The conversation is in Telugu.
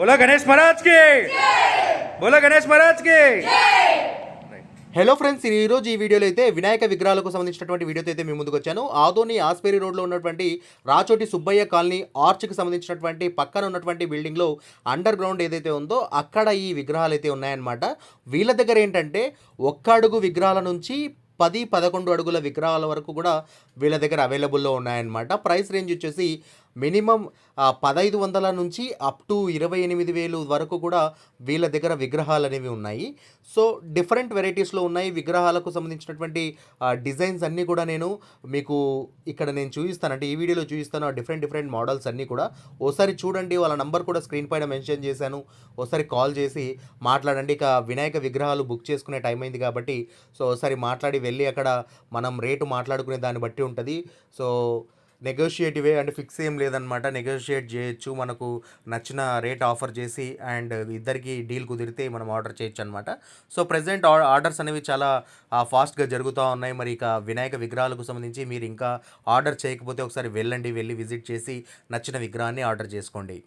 बोला गणेश महाराज की बोला गणेश महाराज की హలో ఫ్రెండ్స్ ఈ రోజు ఈ వీడియోలో అయితే వినాయక విగ్రహాలకు సంబంధించినటువంటి వీడియోతో అయితే మేము ముందుకు వచ్చాను ఆదోని ఆస్పేరి రోడ్లో ఉన్నటువంటి రాచోటి సుబ్బయ్య కాలనీ ఆర్చ్కి సంబంధించినటువంటి పక్కన ఉన్నటువంటి బిల్డింగ్లో అండర్ గ్రౌండ్ ఏదైతే ఉందో అక్కడ ఈ విగ్రహాలు అయితే ఉన్నాయన్నమాట వీళ్ళ దగ్గర ఏంటంటే ఒక్క అడుగు విగ్రహాల నుంచి పది పదకొండు అడుగుల విగ్రహాల వరకు కూడా వీళ్ళ దగ్గర అవైలబుల్లో ఉన్నాయన్నమాట ప్రైస్ రేంజ్ వచ్చేసి మినిమం పదహైదు వందల నుంచి అప్ టు ఇరవై ఎనిమిది వేలు వరకు కూడా వీళ్ళ దగ్గర విగ్రహాలు అనేవి ఉన్నాయి. సో డిఫరెంట్ వెరైటీస్లో ఉన్నాయి. విగ్రహాలకు సంబంధించినటువంటి డిజైన్స్ అన్నీ కూడా నేను మీకు ఇక్కడ నేను చూపిస్తాను. అంటే ఈ వీడియోలో చూపిస్తాను. ఆ డిఫరెంట్ డిఫరెంట్ మోడల్స్ అన్నీ కూడా. ఓసారి చూడండి. వాళ్ళ నంబర్ కూడా స్క్రీన్ పైన మెన్షన్ చేశాను. ఒకసారి కాల్ చేసి మాట్లాడండి. ఇక వినాయక విగ్రహాలు బుక్ చేసుకునే టైం అయింది కాబట్టి సో ఒకసారి మాట్లాడి వెళ్ళి అక్కడ మనం రేటు మాట్లాడుకునే దాన్ని బట్టి ఉంటుంది. సో నెగోషియేటివే అండ్ ఫిక్స్ ఏం లేదనమాట నెగోషియేట్ చేయొచ్చు. మనకు నచ్చిన రేట్ ఆఫర్ చేసి అండ్ ఇద్దరికి డీల్ కుదిరితే మనం ఆర్డర్ చేయొచ్చు అనమాట సో ప్రజెంట్ ఆర్డర్స్ అనేవి చాలా ఫాస్ట్గా జరుగుతూ ఉన్నాయి. మరి ఇక వినాయక విగ్రహాలకు సంబంధించి మీరు ఇంకా ఆర్డర్ చేయకపోతే ఒకసారి వెళ్ళండి వెళ్ళి విజిట్ చేసి నచ్చిన విగ్రహాన్ని ఆర్డర్ చేసుకోండి.